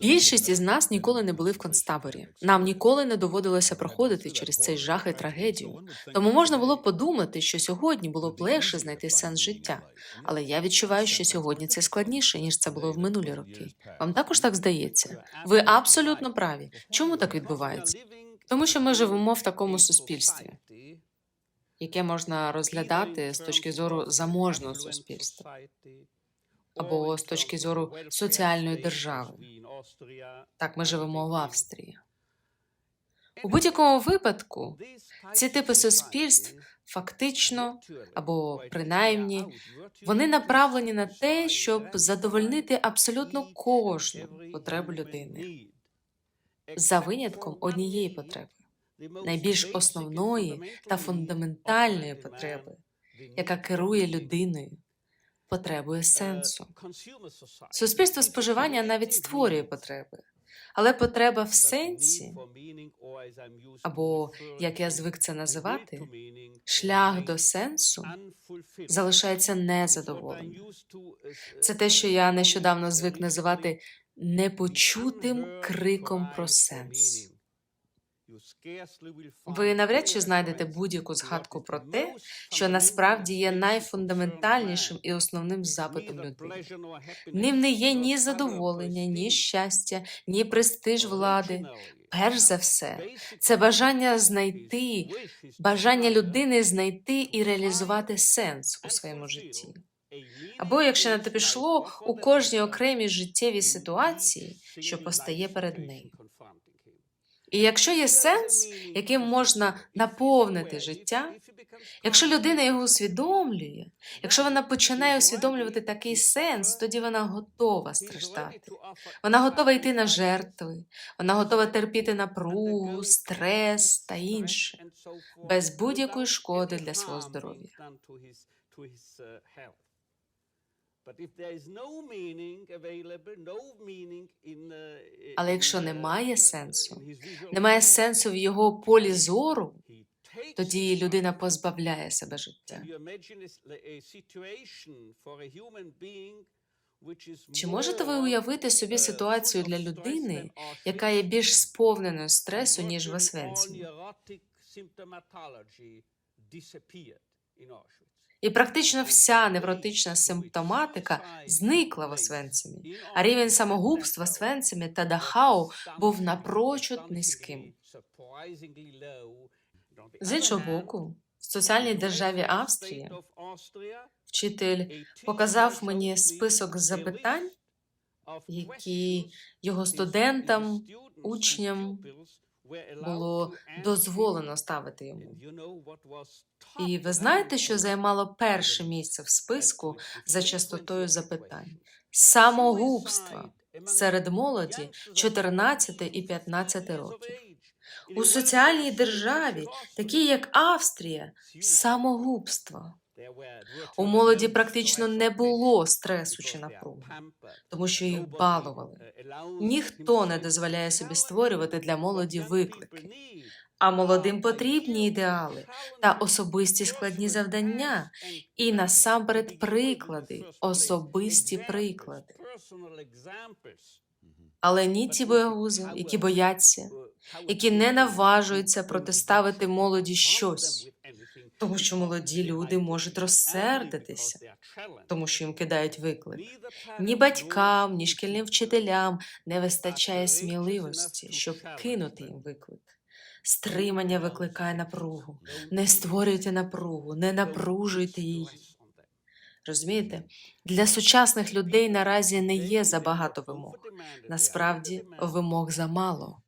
Більшість із нас ніколи не були в концтаборі. Нам ніколи не доводилося проходити через цей жах і трагедію. Тому можна було подумати, що сьогодні було б легше знайти сенс життя. Але я відчуваю, що сьогодні це складніше, ніж це було в минулі роки. Вам також так здається? Ви абсолютно праві. Чому так відбувається? Тому що ми живемо в такому суспільстві, яке можна розглядати з точки зору заможного суспільства або з точки зору соціальної держави. Так, ми живемо в Австрії. У будь-якому випадку ці типи суспільств фактично або принаймні вони направлені на те, щоб задовольнити абсолютно кожну потребу людини. За винятком однієї потреби, найбільш основної та фундаментальної потреби, яка керує людиною, потребує сенсу. Суспільство споживання навіть створює потреби, але потреба в сенсі, або як я звик це називати, шлях до сенсу залишається незадоволеним. Це те, що я нещодавно звик називати непочутим криком про сенс. Ви навряд чи знайдете будь-яку згадку про те, що насправді є найфундаментальнішим і основним запитом людини. Ним не є ні задоволення, ні щастя, ні престиж влади. Перш за все, це бажання знайти, бажання людини знайти і реалізувати сенс у своєму житті. Або, якщо на те пішло, у кожній окремій життєвій ситуації, що постає перед нею. І якщо є сенс, яким можна наповнити життя, якщо людина його усвідомлює, якщо вона починає усвідомлювати такий сенс, тоді вона готова страждати. Вона готова йти на жертви, вона готова терпіти напругу, стрес та інше, без будь-якої шкоди для свого здоров'я. Але якщо немає сенсу, немає сенсу в його полі зору, тоді людина позбавляє себе життя. Чи можете ви уявити собі ситуацію для людини, яка є більш сповненою стресу, ніж в Освенцимі? І практично вся невротична симптоматика зникла в Освенцимі, а рівень самогубства в Освенцимі та Дахау був напрочуд низьким. З іншого боку, в соціальній державі Австрії вчитель показав мені список запитань, які його студентам, учням було дозволено ставити йому. І ви знаєте, що займало перше місце в списку за частотою запитань? Самогубство серед молоді 14 і 15 років. У соціальній державі, такій як Австрія, самогубство. У молоді практично не було стресу чи напруги, тому що їх балували. Ніхто не дозволяє собі створювати для молоді виклики. А молодим потрібні ідеали та особисті складні завдання, і насамперед приклади, особисті приклади. Але ні ті боягузи, які бояться, які не наважуються протиставити молоді щось, тому що молоді люди можуть розсердитися, тому що їм кидають виклик. Ні батькам, ні шкільним вчителям не вистачає сміливості, щоб кинути їм виклик. Стримання викликає напругу. Не створюйте напругу, не напружуйте її. Розумієте, для сучасних людей наразі не є забагато вимог. Насправді вимог замало.